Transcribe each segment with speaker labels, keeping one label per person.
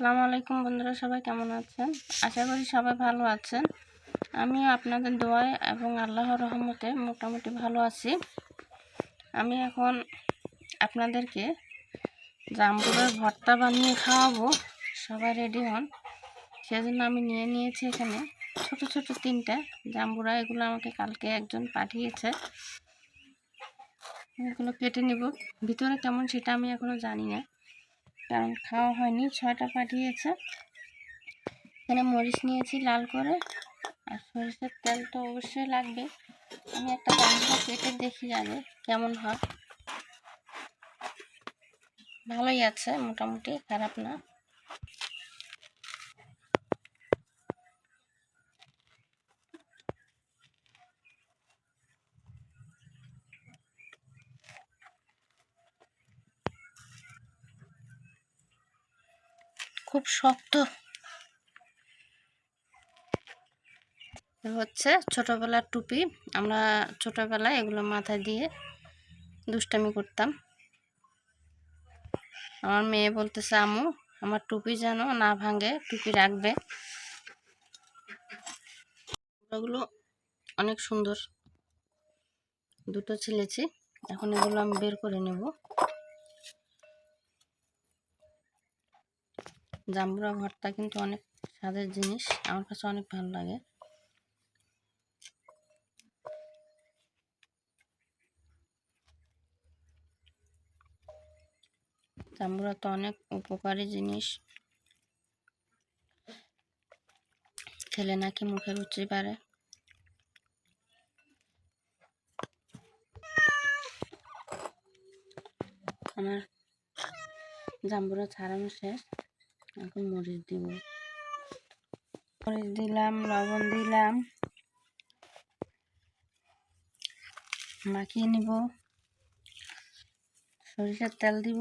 Speaker 1: আসসালামু আলাইকুম বন্ধুরা, সবাই কেমন আছেন? আশা করি সবাই ভালো আছেন। আমিও আপনাদের দোয়ায় এবং আল্লাহর রহমতে মোটামুটি ভালো আছি। আমি এখন আপনাদেরকে জাম্বুরের ভর্তা বানিয়ে খাওয়াবো। সবাই রেডি হন। সেজন্য আমি নিয়ে নিয়েছি এখানে ছোট ছোট তিনটা জাম্বুরা। এগুলো আমাকে কালকে একজন পাঠিয়েছে। এগুলো কেটে নিব। ভিতরে কেমন সেটা আমি এখনও জানি না। কারণ খাওয়া হয়নি, ছটা পাঠিয়েছে। এখানে মরিচ নিয়েছি লাল করে, আর সরিষার তেল তো অবশ্যই লাগবে। আমি একটা বাংলা কেটে দেখি যাবে কেমন হয়। ভালোই আছে, মোটামুটি খারাপ না। খুব শক্ত। হচ্ছে ছোটবেলার টুপি। আমরা ছোটবেলায় এগুলো মাথায় দিয়ে দুষ্টামি করতাম। আমার মেয়ে বলতেছে আমু আমার টুপি যেন না ভাঙে, টুপি রাখবে। ওগুলো অনেক সুন্দর। দুটো ছেলেছি, এখন এগুলো আমি বের করে নেব। জাম্বুরা ভর্তা কিন্তু অনেক স্বাদের জিনিস। আমার কাছে অনেক ভালো লাগে। জাম্বুরা তো অনেক উপকারী জিনিস। খেলে নাকি মুখে রুচি পারে আমার জাম্বুরা ছাড়ানো শেষ। এখন মরিচ দিব। মরিচ দিলাম, লবণ দিলাম। মাখিয়ে নিব। সরিষার তেল দিব।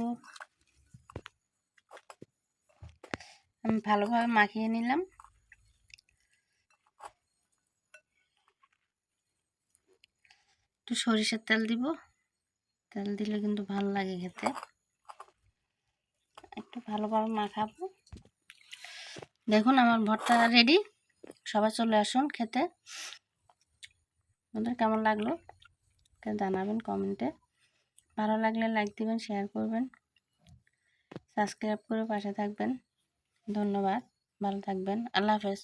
Speaker 1: আমি ভালোভাবে মাখিয়ে নিলাম। একটু সরিষার তেল দিব। তেল দিলে কিন্তু ভালো লাগে খেতে। একটু ভালোভাবে মাখাবো। দেখুন আমার ভর্তা রেডি সবাই চলে আসুন খেতে। আপনাদের কেমন লাগল? জানাবেন কমেন্টে ভালো লাগলে লাইক দিবেন শেয়ার করবেন। সাবস্ক্রাইব করে পাশে থাকবেন। ধন্যবাদ। ভালো থাকবেন। আল্লাহ হাফেজ।